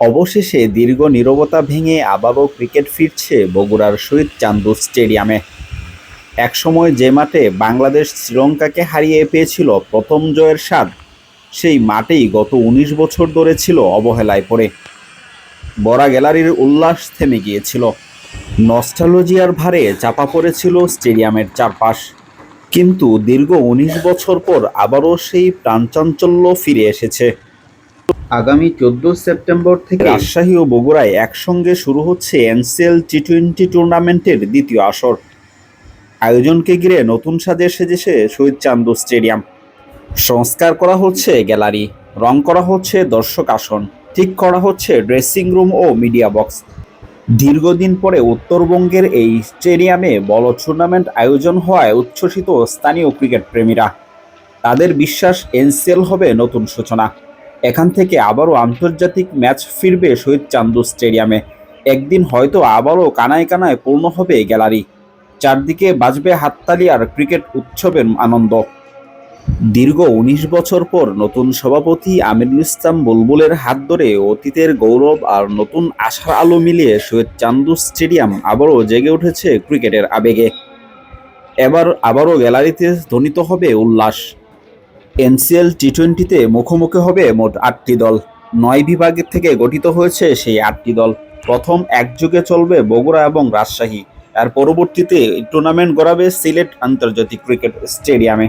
অবশেষে দীর্ঘ নীরবতা ভেঙে আবারও ক্রিকেট ফিরছে বগুড়ার শহীদ চান্দু স্টেডিয়ামে। একসময় যে মাঠে বাংলাদেশ শ্রীলঙ্কাকে হারিয়ে পেয়েছিল প্রথম জয়ের স্বাদ, সেই মাঠেই গত উনিশ বছর ধরে ছিল অবহেলায় পড়ে। বড়া গ্যালারির উল্লাস থেমে গিয়েছিল। নস্টালজিয়ার ভারে চাপা পড়েছিল স্টেডিয়ামের চারপাশ। কিন্তু দীর্ঘ উনিশ বছর পর আবারও সেই প্রাণচাঞ্চল্য ফিরে এসেছে। আগামী চোদ্দ সেপ্টেম্বর থেকে রাজশাহী ও বগুড়ায় একসঙ্গে শুরু হচ্ছে এনসিএল টি টোয়েন্টি টুর্নামেন্টের দ্বিতীয় আসর। আয়োজনকে ঘিরে নতুন সাজে সেজেছে শহীদ চান্দু স্টেডিয়াম। সংস্কার করা হচ্ছে গ্যালারি, রং করা হচ্ছে দর্শক আসন, ঠিক করা হচ্ছে ড্রেসিং রুম ও মিডিয়া বক্স। দীর্ঘদিন পরে উত্তরবঙ্গের এই স্টেডিয়ামে বড় টুর্নামেন্ট আয়োজন হওয়ায় উচ্ছ্বসিত স্থানীয় ক্রিকেট প্রেমীরা। তাদের বিশ্বাস এনসিএল হবে নতুন সূচনা। এখান থেকে আবারও আন্তর্জাতিক ম্যাচ ফিরবে শহীদ চান্দু স্টেডিয়ামে। একদিন হয়তো আবারও কানায় কানায় পূর্ণ হবে গ্যালারি। চারদিকে বাজবে হাততালি আর ক্রিকেট উৎসবের আনন্দ। দীর্ঘ উনিশ বছর পর নতুন সভাপতি আমিরুল ইসলাম বুলবুলের হাত ধরে অতীতের গৌরব আর নতুন আশার আলো মিলিয়ে শহীদ চান্দু স্টেডিয়াম আবারও জেগে উঠেছে ক্রিকেটের আবেগে। এবার আবারও গ্যালারিতে ধ্বনিত হবে উল্লাস। এনসিএল টি টোয়েন্টিতে মুখোমুখি হবে মোট আটটি দল। নয় বিভাগের থেকে গঠিত হয়েছে সেই আটটি দল। প্রথম একযোগে চলবে বগুড়া এবং রাজশাহী। আর পরবর্তীতে টুর্নামেন্ট গড়াবে সিলেট আন্তর্জাতিক ক্রিকেট স্টেডিয়ামে।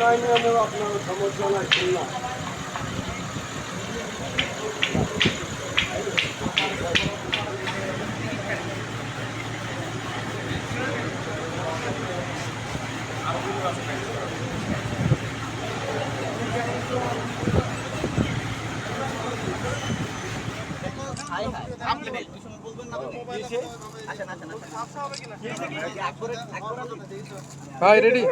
উন্নয়নের আপনার সমস্যা নাই খুলনা ভাই রেডি